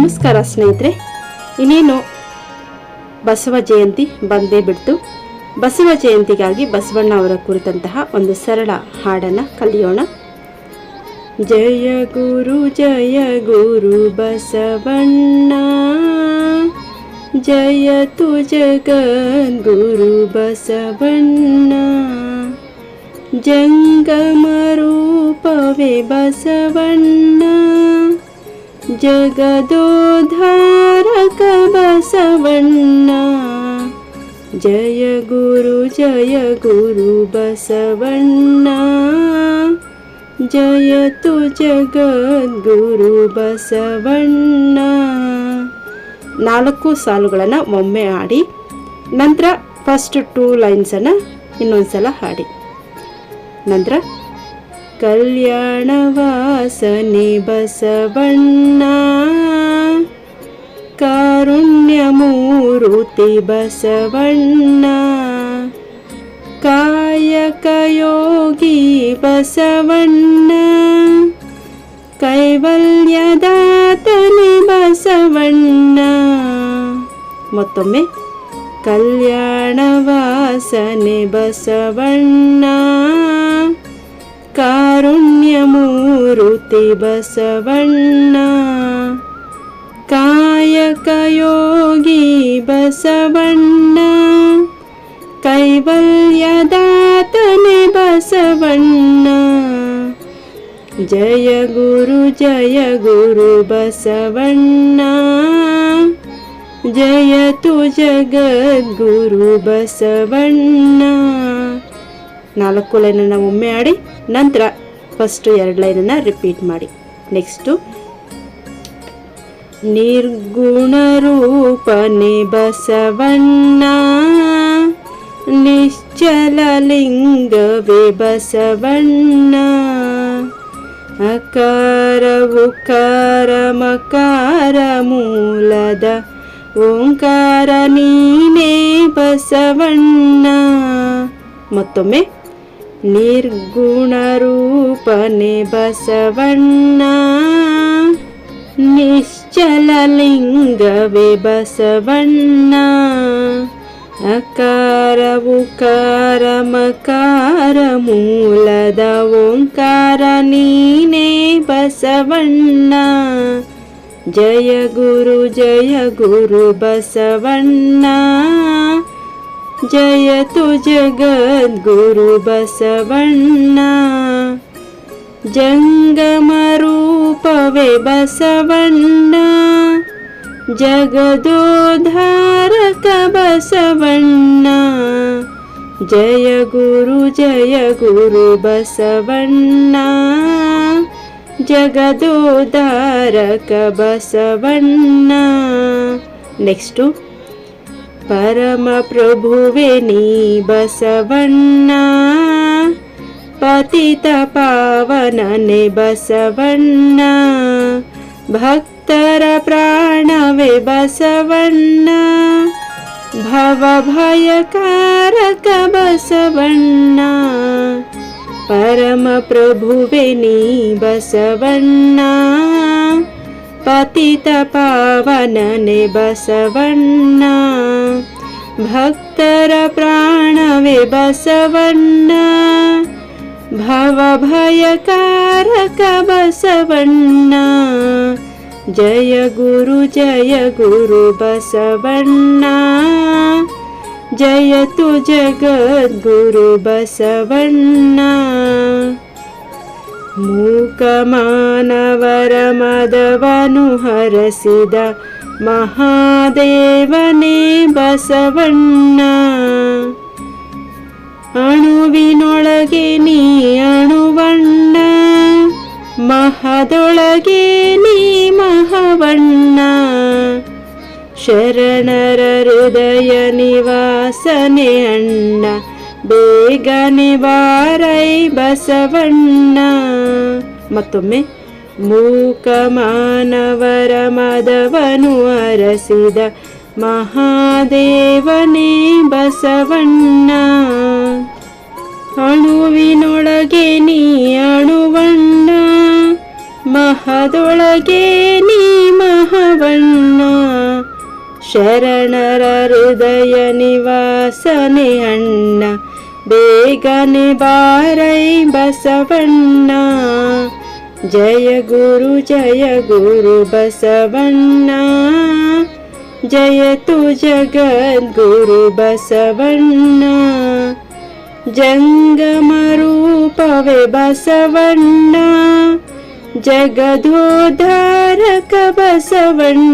ನಮಸ್ಕಾರ ಸ್ನೇಹಿತರೆ, ಇನ್ನೇನು ಬಸವ ಜಯಂತಿ ಬಂದೇ ಬಿಡ್ತು. ಬಸವ ಜಯಂತಿಗಾಗಿ ಬಸವಣ್ಣ ಅವರ ಕುರಿತಂತಹ ಒಂದು ಸರಳ ಹಾಡನ್ನು ಕಲಿಯೋಣ. ಜಯ ಗುರು ಜಯ ಗುರು ಬಸವಣ್ಣ, ಜಯ ತು ಗುರು ಬಸವಣ್ಣ, ಜಂಗಮ ರೂಪವೇ ಬಸವಣ್ಣ. ಜಗದೋದ್ಧಾರಕ ಬಸವಣ್ಣ. ಜಯ ಗುರು ಜಯ ಗುರು ಬಸವಣ್ಣ. ಜಯ ಜಯತು ಜಗದ್ಗುರು ಬಸವಣ್ಣ. ನಾಲ್ಕು ಸಾಲುಗಳನ್ನು ಒಮ್ಮೆ ಹಾಡಿ, ನಂತರ ಫಸ್ಟ್ ಟೂ ಲೈನ್ಸನ್ನು ಇನ್ನೊಂದು ಸಲ ಹಾಡಿ. ನಂತರ ಕಲ್ಯಾಣವಾಸನೆ ಬಸವಣ್ಣ. ಕಾರುಣ್ಯ ಮೂರುತಿ ಬಸವಣ್ಣ ಕಾಯಕಯೋಗಿ ಬಸವಣ್ಣ. ಕೈವಲ್ಯದಾತನೆ ಬಸವಣ್ಣ. ಮತ್ತೊಮ್ಮೆ ಕಲ್ಯಾಣವಾಸನೆ ಬಸವಣ್ಣ. ಕಾರುಣ್ಯ ಮೂರುತಿ ಬಸವಣ್ಣ. ಕಾಯಕ ಯೋಗಿ ಬಸವಣ್ಣ ಕೈವಲ್ಯದಾತನೆ ಬಸವಣ್ಣ. ಜಯ ಗುರು ಜಯ ಗುರು ಬಸವಣ್ಣ. ಜಯ ಜಯತು ಜಗದ್ಗುರು ಬಸವಣ್ಣ. ನಾಲ್ಕು ಲೈನನ್ನು ಒಮ್ಮೆ ಆಡಿ, ನಂತರ ಫಸ್ಟ್ ಎರಡು ಲೈನನ್ನು ರಿಪೀಟ್ ಮಾಡಿ. ನೆಕ್ಸ್ಟು ನಿರ್ಗುಣ ರೂಪನೆ ಬಸವಣ್ಣ, ನಿಶ್ಚಲ ಲಿಂಗವೇ ಬಸವಣ್ಣ. ಅಕಾರ ಉಕಾರ ಮಕಾರ ಮೂಲದ ಓಂಕಾರ ನೀನೇ ಬಸವಣ್ಣ. ಮತ್ತೊಮ್ಮೆ ನಿರ್ಗುಣ ರೂಪನೆ ಬಸವಣ್ಣ ನಿಶ್ಚಲ ಲಿಂಗವೇ ಬಸವಣ್ಣ ಅಕಾರ ಉಕಾರ ಮಕಾರ ಮೂಲದ ಓಂಕಾರ ನೀನೇ ಬಸವಣ್ಣ ಜಯ जयतु जगद्गुरु बसवण्णा। जङ्गमरूपवे बसवण्ण। जगदो बसवण्ण। जय गुरु जय गुरु बसवण्ण। जगदोदारक बसवण्ण। बसवण्णा नेक्स्टु परमप्रभुविनी बसवन्ना पतितपावननि बसवण्णा भक्तरप्राणवे बसवण्णा भवभयकारक बसवण्णा परमप्रभुविनी बसवण्णा पतितपावननि बसवन्ना। भक्तरप्राणवे बसवन्ना। भवभयकारक बसवण्णा जय गुरु जय गुरुबसवण्णा जय तु जगद्गुरु बसवण्णा ಭಕ್ತರ ಪ್ರಾಣವೇ ಬಸವಣ್ಣ ಬಸವಣ್ಣ ಜಯ ಗುರು ಜಯ ಗುರು ಬಸವಣ್ಣ ಜಯತು ಜಗದ್ಗುರು ಬಸವಣ್ಣ ಮೂಕ ಮಾನವರ ಮದವನು ಹರಸಿದ ಮಹಾದೇವನೇ ಬಸವಣ್ಣ. ಅಣುವಿನೊಳಗೆ ನೀ ಅಣುವಣ್ಣ, ಮಹದೊಳಗೆ ನೀ ಮಹವಣ್ಣ. ಶರಣರ ಹೃದಯ ನಿವಾಸನೆ ಅಣ್ಣ ಬೇಗನೆ ನಿವಾರೈ ಬಸವಣ್ಣ. ಮತ್ತೊಮ್ಮೆ ಮೂಕ ಮಾನವರ ಮದವನು ಅರಸಿದ ಮಹಾದೇವನೇ ಬಸವಣ್ಣ. ಅಣುವಿನೊಳಗೆ ನೀ ಅಣುವಣ್ಣ, ಮಹದೊಳಗೆ ನೀ ಮಹವಣ್ಣ. ಶರಣರ ಹೃದಯ ನಿವಾಸನೆ ಅಣ್ಣ. ಬೇಗನೆ ಬಾರೈ ಬಸವಣ್ಣ ಜಯ ಗುರು ಜಯ ಗುರು ಬಸವಣ್ಣ ಜಯತು ಜಗದ್ಗುರು ಬಸವಣ್ಣ ಜಂಗಮರೂಪವೇ ಬಸವಣ್ಣ ಜಗದೋದ್ಧಾರಕ ಬಸವಣ್ಣ